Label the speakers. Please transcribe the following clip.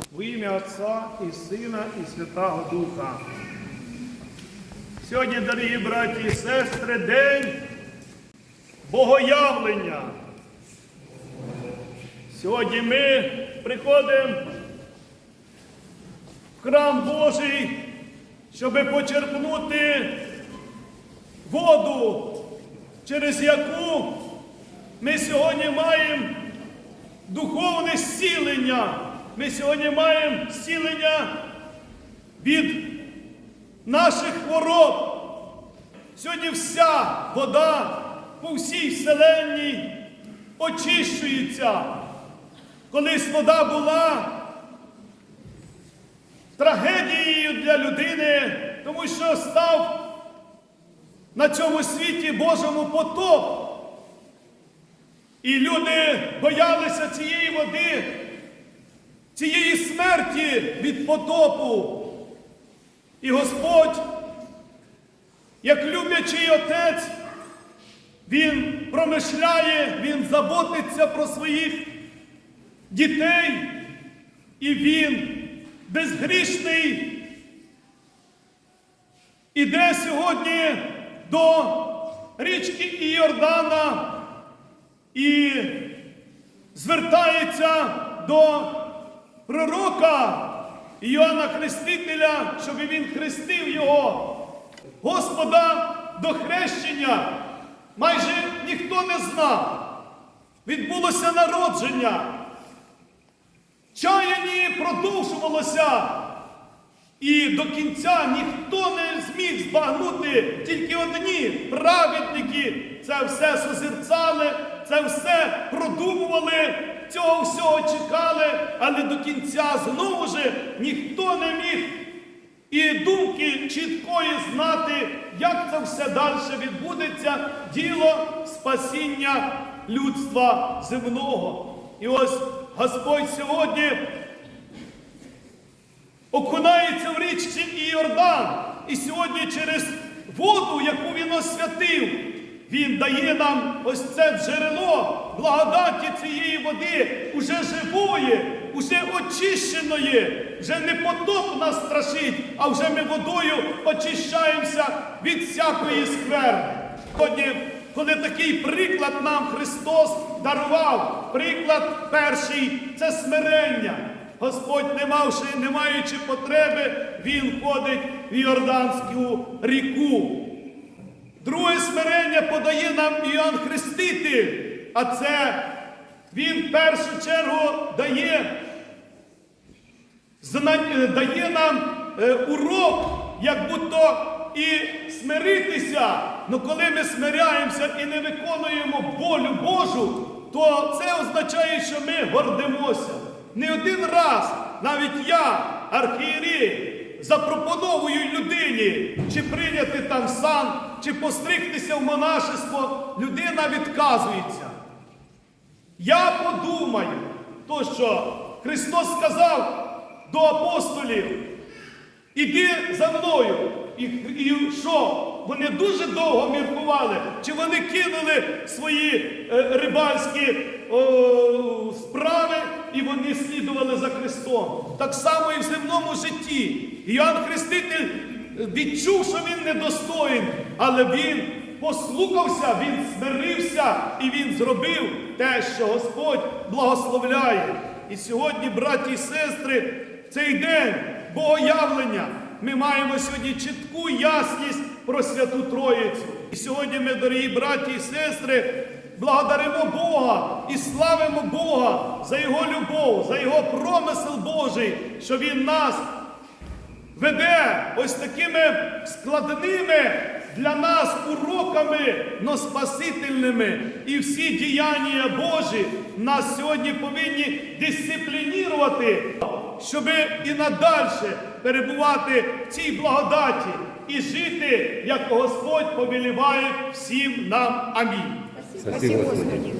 Speaker 1: В ім'я Отця і Сина, і Святого Духа. Сьогодні, дорогі браті і сестри, день Богоявлення. Сьогодні ми приходимо в храм Божий, щоб почерпнути воду, через яку ми сьогодні маємо духовне зцілення. Ми сьогодні маємо зцілення від наших хвороб. Сьогодні вся вода по всій вселенній очищується. Колись вода була трагедією для людини, тому що став на цьому світі Божому потоп. І люди боялися цієї води, цієї смерті від потопу. І Господь, як люблячий отець, Він промишляє, Він заботиться про своїх дітей, і Він безгрішний іде сьогодні до річки Іордана і звертається до пророка Іоанна Хрестителя, щоб він хрестив його. Господа до хрещення майже ніхто не знав. Відбулося народження. Чаянні продовжувалося. І до кінця ніхто не зміг збагнути, тільки одні праведники це все созерцали, це все продумували, цього всього чекали, але до кінця знову ж ніхто не міг і думки чіткої знати, як це все далі відбудеться, діло спасіння людства земного. І ось Господь сьогодні окунається в річці Іордан. І сьогодні через воду, яку він освятив, він дає нам ось це джерело благодаті цієї води, уже живої, уже очищеної, вже не потоп нас страшить, а вже ми водою очищаємося від всякої скверни. Коли такий приклад нам Христос дарував, приклад перший це смирення. Господь, не мавши, не маючи потреби, Він ходить в Йорданську ріку. Друге смирення подає нам Іоанн Хреститель, а це він в першу чергу дає, е, дає нам е, урок, як будто і смиритися. Ну коли ми смиряємося і не виконуємо волю Божу, то це означає, що ми гордимося. Не один раз навіть я, архієрей, запропоновую людині, чи прийняти там сан, чи постригтися в монашество, людина відказується. Я подумаю, то що Христос сказав до апостолів, іди за мною. І, і що? Вони дуже довго міркували, чи вони кинули свої е, рибальські о, справи і вони слідували за Христом. Так само і в земному житті. Іоанн Хреститель відчув, що він недостоїн, але він послухався, він смирився і він зробив те, що Господь благословляє. І сьогодні, браті і сестри, в цей день Богоявлення. Ми маємо сьогодні чітку ясність про Святу Троїцю. І сьогодні ми, дорогі браті і сестри, благодаримо Бога і славимо Бога за Його любов, за Його промисел Божий, що Він нас веде ось такими складними для нас уроками, но спасительними. І всі діяння Божі нас сьогодні повинні дисциплінірувати, щоб і надальше перебувати в цій благодаті і жити, як Господь повеліває всім нам. Амінь.
Speaker 2: Спасибо, Господи.